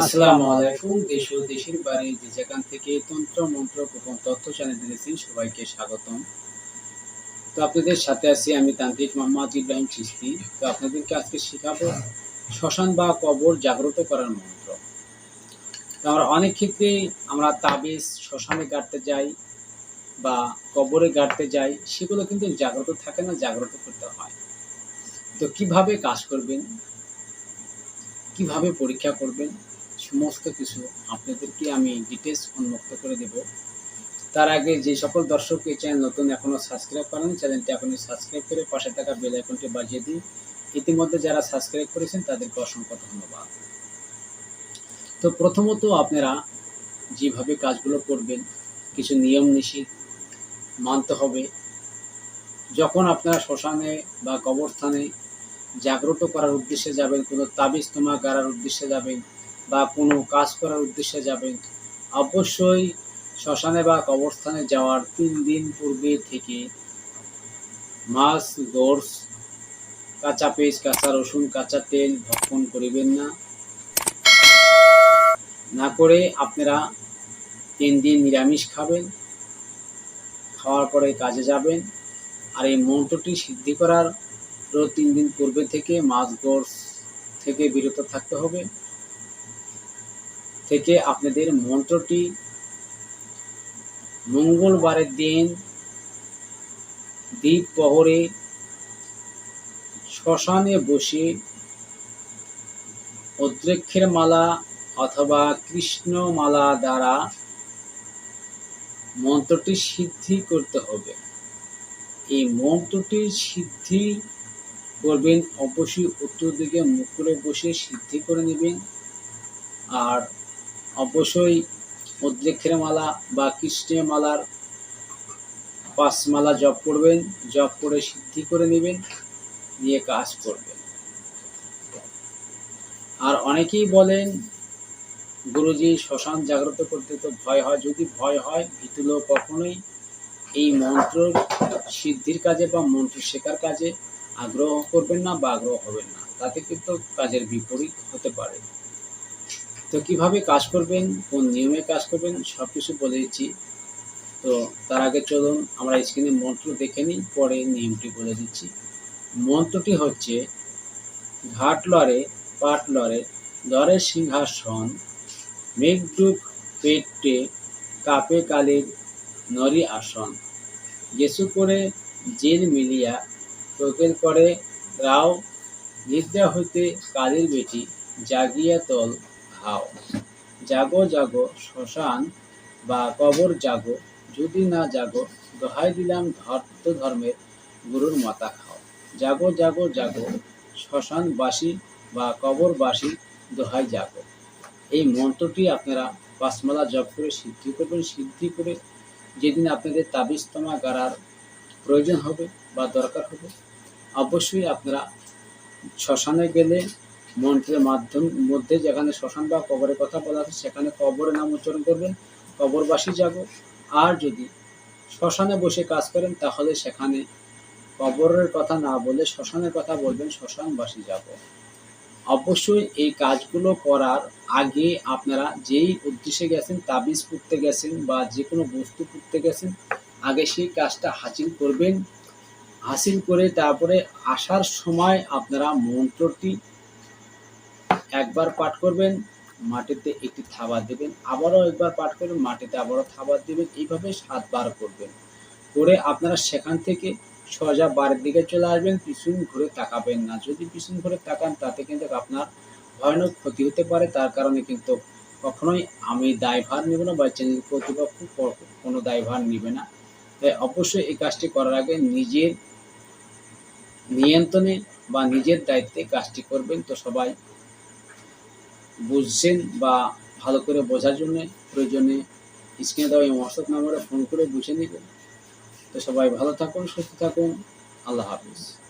আসসালামু আলাইকুম। দেশ ও দেশের বাইরে যে যেখান থেকে তন্ত্র, মন্ত্র গোপন তথ্য চ্যানেল দিয়েছেন সবাইকে স্বাগতম। তো আপনাদের সাথে আছি আমি তান্ত্রিক মোহাম্মদ ইব্রাহিম চিস্তি তো আপনাদেরকে আজকে শেখাবো শ্মশান বা কবর জাগ্রত করার মন্ত্র। তো আমরা অনেক ক্ষেত্রে আমরা তাবিজ শ্মশানে গাড়তে যাই বা কবরে গাড়তে যাই, সেগুলো কিন্তু জাগ্রত থাকে না, জাগ্রত করতে হয়। তো কীভাবে কাজ করবেন? কীভাবে পরীক্ষা করবেন? সমস্ত কিছু আপনাদেরকে আমি ডিটেলস উন্মুক্ত করে দেব। তার আগে যে সকল দর্শক এই চ্যানেল নতুন এখনও সাবস্ক্রাইব করেন চ্যানেলটি এখনই সাবস্ক্রাইব করে পাশে থাকা বেল আইকনটি বাজিয়ে দিন। ইতিমধ্যে যারা সাবস্ক্রাইব করেছেন, তাদেরকে অসংখ্য ধন্যবাদ। তো প্রথমত আপনারা যেভাবে কাজগুলো করবেন, কিছু নিয়ম নিষেধ মানতে হবে। যখন আপনারা শ্মশানে বা কবরস্থানে জাগ্রত করার উদ্দেশ্যে যাবেন, কোনো তাবিজ তোমা গাড়ার উদ্দেশ্যে যাবেন বা কোনো কাজ করার উদ্দেশ্যে যাবেন। অবশ্যই শ্মশানে বা কবরস্থানে যাওয়ার তিন দিন পূর্বে থেকে মাছ, গোর্স, কাঁচা পেঁয়াজ, কাঁচা রসুন, কাঁচা তেল ভক্ষণ করিবেন না। না করে আপনারা তিন দিন নিরামিষ খাবেন, খাওয়ার পরে কাজে যাবেন। আর এই মন্ত্রটি সিদ্ধি করার তিন দিন পূর্বে থেকে মাছ, গোর্স থেকে বিরত থাকতে হবে। থেকে আপনাদের মন্ত্রটি মঙ্গলবারের দিন দ্বীপ প্রহরে শ্মশানে বসে অদ্রেক্ষের মালা অথবা কৃষ্ণ মালা দ্বারা মন্ত্রটি সিদ্ধি করতে হবে। এই মন্ত্রটি সিদ্ধি করবেন, অবশ্যই উত্তর দিকে মুখ করে বসে সিদ্ধি করে নেবেন। আর অবশ্যই উদ্রেক্ষের মালা বা কৃষ্ণের মালার পাঁচ মালা জপ করবেন, জপ করে সিদ্ধি করে নেবেন, নিয়ে কাজ করবেন। আর অনেকেই বলেন, গুরুজি শ্মশান জাগ্রত করতে তো ভয় হয়, যদি ভয় হয়, ভীতুলো কখনোই এই মন্ত্র সিদ্ধির কাজে বা মন্ত্র শেখার কাজে আগ্রহ করবেন না বা আগ্রহ হবেন না। তাতে কিন্তু কাজের বিপরীত হতে পারে। তো কীভাবে কাজ করবেন, কোন নিয়মে কাজ করবেন সব কিছু বলে দিচ্ছি। তো তার আগে চলুন, আমরা স্ক্রিনে মন্ত্র দেখে নিই, পরে নিয়মটি বলে দিচ্ছি। মন্ত্রটি হচ্ছে, ঘাট লড়ে, পাট লড়ে লড়ে সিংহাসন মেঘডুক পেটে কাপে কালের নরি আসন। গেসু করে জেল মিলিয়া তোকের করে রাও, নিদ্রা হইতে কালের বেটি, জাগিয়া তল হাও জাগো জাগো, শ্মশান বা কবর জাগো, যদি না জাগো, দোহাই দিলাম ধর্ত ধর্মের গুরুর মাথা খাও। জাগো জাগো জাগো, শ্মশানবাসী বা কবরবাসী, দোহাই জাগো। এই মন্ত্রটি আপনারা পাঁচমালা জপ করে সিদ্ধি করবেন। সিদ্ধি করে যেদিন আপনাদের তাবিজতমা গাড়ার প্রয়োজন হবে বা দরকার হবে, অবশ্যই আপনারা শ্মশানে গেলে মন্ত্রের মাধ্যম মধ্যে যেখানে শ্মশান বা কবরের কথা বলা আছে, সেখানে কবরের নাম উচ্চারণ করবেন, কবরবাসী যাগো আর যদি শ্মশানে বসে কাজ করেন, তাহলে সেখানে কবরের কথা না বলে শ্মশানের কথা বলবেন, শ্মশানবাসী যাব অবশ্যই এই কাজগুলো করার আগে আপনারা যেই উদ্দেশ্যে গেছেন, তাবিজ পুঁততে গেছেন বা যে কোনো বস্তু পুঁততে গেছেন, আগে সেই কাজটা হাসিল করবেন। হাসিল করে তারপরে আসার সময় আপনারা মন্ত্রটি একবার পাঠ করবেন, মাটিতে একটি থাবা দেবেন, আবারও একবার পাঠ করবেন, মাটিতে আবারও থাবা দেবেন, এইভাবে সাতবার করবেন। করে আপনারা সেখান থেকে সোজা বাড়ির দিকে চলে আসবেন, পিছন ঘুরে তাকাবেন না। যদি পিছন ঘুরে তাকান, তাতে কিন্তু আপনার ভয়ানক ক্ষতি হতে পারে। তার কারণে কিন্তু কখনোই আমি দায়ভার নেব না বা চ্যানেল কর্তৃপক্ষ কোনো দায়ভার নেবে না। তাই অবশ্যই এই কাজটি করার আগে নিজের নিয়ন্ত্রণে বা নিজের দায়িত্বে কাজটি করবেন। তো সবাই বুঝছেন বা ভালো করে বোঝার জন্যে প্রয়োজনে স্ক্রিনে দেওয়া এই হোয়াটসঅ্যাপ নাম্বারে ফোন করে বুঝে নেবেন। তো সবাই ভালো থাকুন, সুস্থ থাকুন। আল্লাহ হাফিজ।